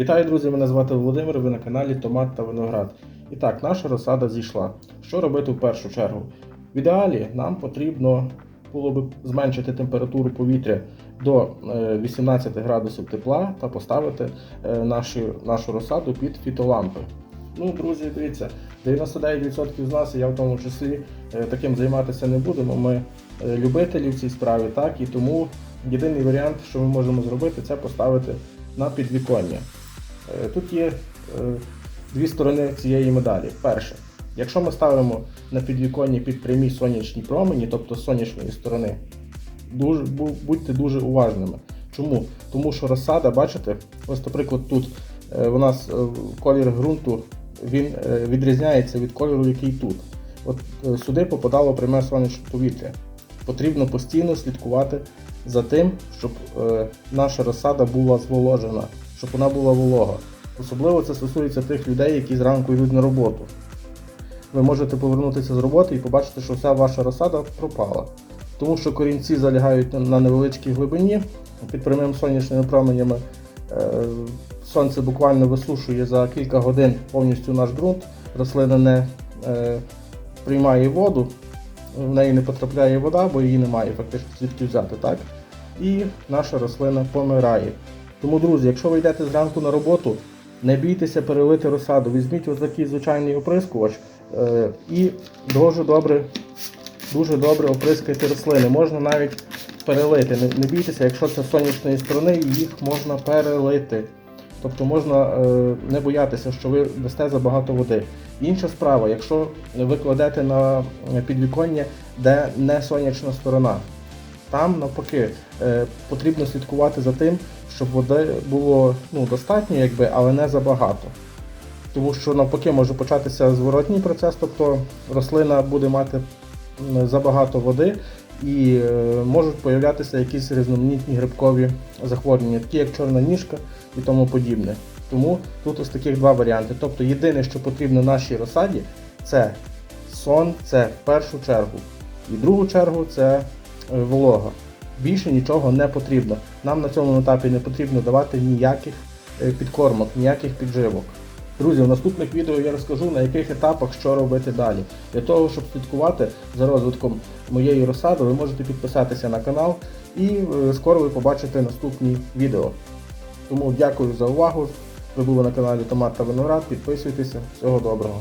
Вітаю, друзі! Мене звати Володимир. Ви на каналі Томат та Виноград. І так, наша розсада зійшла. Що робити в першу чергу? В ідеалі нам потрібно було б зменшити температуру повітря до е, 18 градусів тепла та поставити е, нашу, нашу розсаду під фітолампи. Ну, друзі, дивіться, 99% з нас, я в тому числі, е, таким займатися не будемо. Ми е, любителі в цій справі, так, і тому єдиний варіант, що ми можемо зробити, це поставити на підвіконня. Е, Тут є е, дві сторони цієї медалі. Перше, якщо ми ставимо на підвіконні під прямі сонячні промені, тобто з сонячної сторони, дуже, будьте дуже уважними. Чому? Тому що розсада, бачите, ось, наприклад, тут е, у нас колір ґрунту він відрізняється від кольору, який тут. От сюди попадало пряме сонячне повітря. Потрібно постійно слідкувати за тим, щоб наша розсада була зволожена, щоб вона була волога. Особливо це стосується тих людей, які зранку йдуть на роботу. Ви можете повернутися з роботи і побачити, що вся ваша розсада пропала. Тому що корінці залягають на- невеличкій глибині під прямим сонячними променями. Е, Сонце буквально висушує за кілька годин повністю наш ґрунт. Рослина не е, приймає воду, в неї не потрапляє вода, бо її немає фактично звідки взяти, так? І наша рослина помирає. Тому, друзі, якщо ви йдете зранку на роботу, не бійтеся перелити розсаду, візьміть ось такий звичайний оприскувач е, і дуже добре, дуже добре оприскайте рослини. Можна навіть перелити. Не, не бійтеся, якщо це з сонячної сторони, їх можна перелити. Тобто можна е, не боятися, що ви дасте забагато води. Інша справа, якщо ви кладете на підвіконня, де не сонячна сторона, там навпаки е, потрібно слідкувати за тим, щоб води було ну, достатньо, якби, але не забагато. Тому що навпаки може початися зворотній процес, тобто рослина буде мати забагато води і е, можуть появлятися якісь різноманітні грибкові захворювання, такі як чорна ніжка і тому подібне. Тому тут ось таких два варіанти. Тобто єдине, що потрібно нашій розсаді, це сон, це в першу чергу. І другу чергу це волога. Більше нічого не потрібно. Нам на цьому етапі не потрібно давати ніяких е, підкормок, ніяких підживок. Друзі, в наступних відео я розкажу на яких етапах що робити далі. Для того, щоб слідкувати за розвитком моєї розсади, ви можете підписатися на канал і е, скоро ви побачите наступні відео. Тому дякую за увагу. Ви були на каналі Томат та Виноград. Підписуйтеся. Всього доброго.